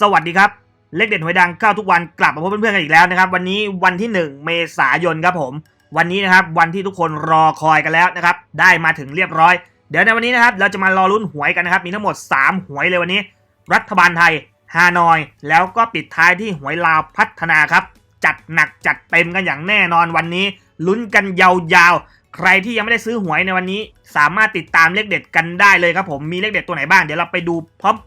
สวัสดีครับ เลขเด็ดหวยดังเข้าทุกวันกลับมาพบเพื่อนๆกันอีกแล้วนะครับ วันนี้วันที่ 1 เมษายนครับผม วันนี้นะครับวันที่ทุกคนรอคอยกันแล้วนะครับ ได้มาถึงเรียบร้อย เดี๋ยวในวันนี้นะครับเราจะมารอลุ้นหวยกันนะครับ มีทั้งหมด 3 หวยเลยวันนี้ รัฐบาลไทยฮานอย แล้วก็ปิดท้ายที่หวยลาวพัฒนาครับ จัดหนักจัดเต็มกันอย่างแน่นอนวันนี้ ลุ้นกันยาวๆ ใครที่ยังไม่ได้ซื้อหวยในวันนี้ สามารถติดตามเลขเด็ดกันได้เลยครับผมมีเลขเด็ดตัวไหนบ้างเดี๋ยวเราไปดู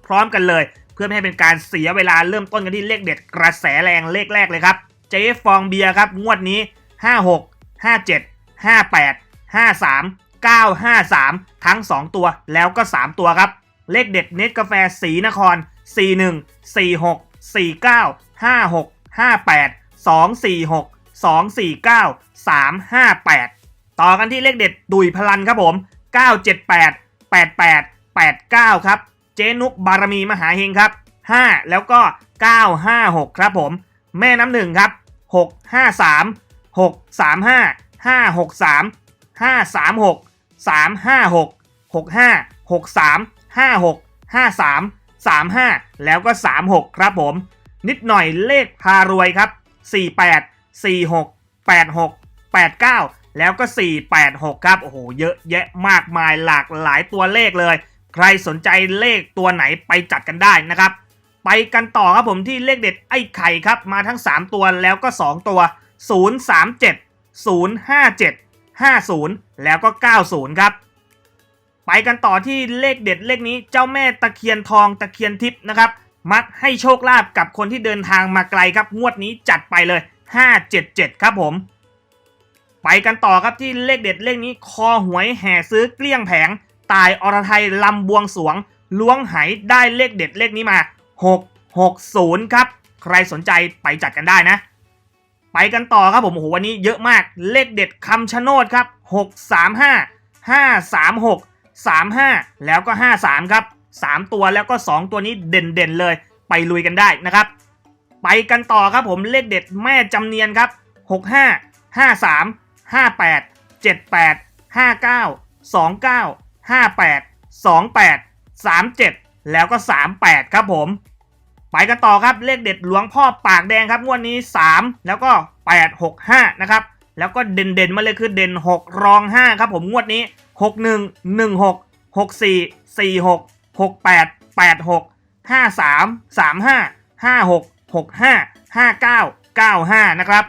พร้อม ๆ กันเลย เพื่อไม่ให้เป็นการเสียเวลาเริ่มต้นกันที่เลขเด็ดกระแสแรงเลขแรกเลยครับ เจ๊ฟองเบียร์ครับ งวดนี้ 56 57 58 53 953 ทั้ง 2 ตัวแล้วก็ 3 ตัวครับ เลขเด็ดเน็ตกาแฟสีนคร 41 46 49 56 58 246 249 358 ต่อกันที่เลขเด็ดดุยพลันครับผม 978 88 89 ครับ เจนุกบารมีมหาเฮงครับ 5 แล้วก็ 956 ครับผม แม่น้ำหนึ่งครับ 653 635 563 536 356 65 63 56 53 35 แล้วก็ 36 ครับผม นิดหน่อยเลขพารวยครับ 48 46 86 89 แล้วก็ 486 ครับ โอ้โห เยอะแยะมากมายหลากหลายตัวเลขเลย ใครสนใจเลขตัวไหนไปจัดกันได้นะครับ ไปกันต่อครับผมที่เลขเด็ดไอ้ไข่ครับ มาทั้ง 3 ตัวแล้วก็ 2 ตัว 037 057 50 แล้วก็ 90 ครับ ไปกันต่อที่เลขเด็ดเลขนี้เจ้าแม่ตะเคียนทองตะเคียนทิพย์นะครับ มักให้โชคลาภกับคนที่เดินทางมาไกลครับ งวดนี้จัดไปเลย 577 ครับผม ไปกันต่อครับที่เลขเด็ดเลขนี้คอหวยแห่ซื้อเกลี้ยงแผง ตายอรไทยลำบวงสวง ล้วงไหได้เลขเด็ดเลขนี้มา 660 ครับ ใครสนใจไปจัดกันได้นะ ไปกันต่อครับผมโอ้โหวันนี้เยอะมากเลขเด็ดคำชะโนดครับ 635 536 35 แล้วก็ 53 ครับ 3 ตัวแล้วก็ 2 ตัวนี้เด่นๆเลย ไปลุยกันได้นะครับ ไปกันต่อครับผมเลขเด็ดแม่จำเนียนครับ 65 53 58 78 59 29 58 28 37 แล้วก็ 38 ครับผม ไปกันต่อครับเลขเด็ดหลวงพ่อปากแดงครับงวดนี้ 3 แล้วก็ 8 6 5 นะครับ แล้วก็เด่นๆมาเลยคือเด่น 6 รอง 5 ครับผมงวดนี้ 61 16 64 46 68 86 53 35 56 65 59 95 นะครับ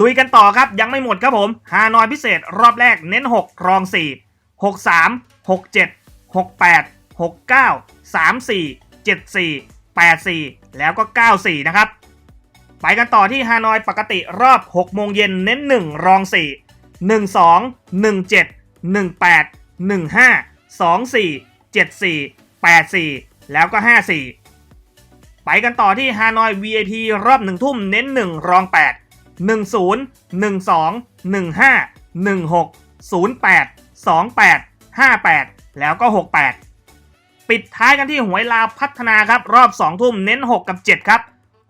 ลุยกันต่อครับยังไม่หมดครับผมฮานอยพิเศษรอบแรกเน้น 6 รอง 4 63 67 68 69 34 74 84 แล้วก็ 94 นะครับ ไปกันต่อที่ฮานอยปกติรอบ 6 โมงเย็นเน้น 1 รอง 4 12 17 18 15 24 74 84 แล้วก็ 54 ไปกันต่อที่ฮานอย VIP รอบ1ทุ่มเน้น 1 รอง 8 10 12 15 16 08 28 58 แล้วก็ 68 ปิดท้ายกันที่หวยลาวพัฒนาครับ รอบ 2 ทุ่มเน้น 6 กับ 7 ครับ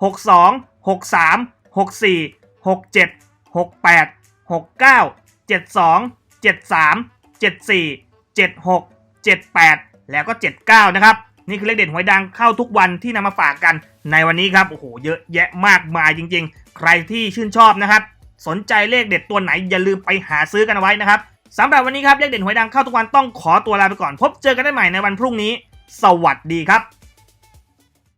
62 63 64 67 68 69 72 73 74 76 78 แล้วก็ 79 นะครับ นี่คือเลขเด่นหวยดังเข้าทุกวันที่นำมาฝากกันในวันนี้ครับ โอ้โห เยอะแยะมากมายจริง ๆ ใครที่ชื่นชอบนะครับ สนใจเลขเด็ดตัวไหนอย่าลืมไปหาซื้อกันเอาไว้นะครับ สำหรับวันนี้ครับเลขเด่นหวยดังเข้าทุกวันต้องขอตัวลาไปก่อน พบเจอกันได้ใหม่ในวันพรุ่งนี้ สวัสดีครับ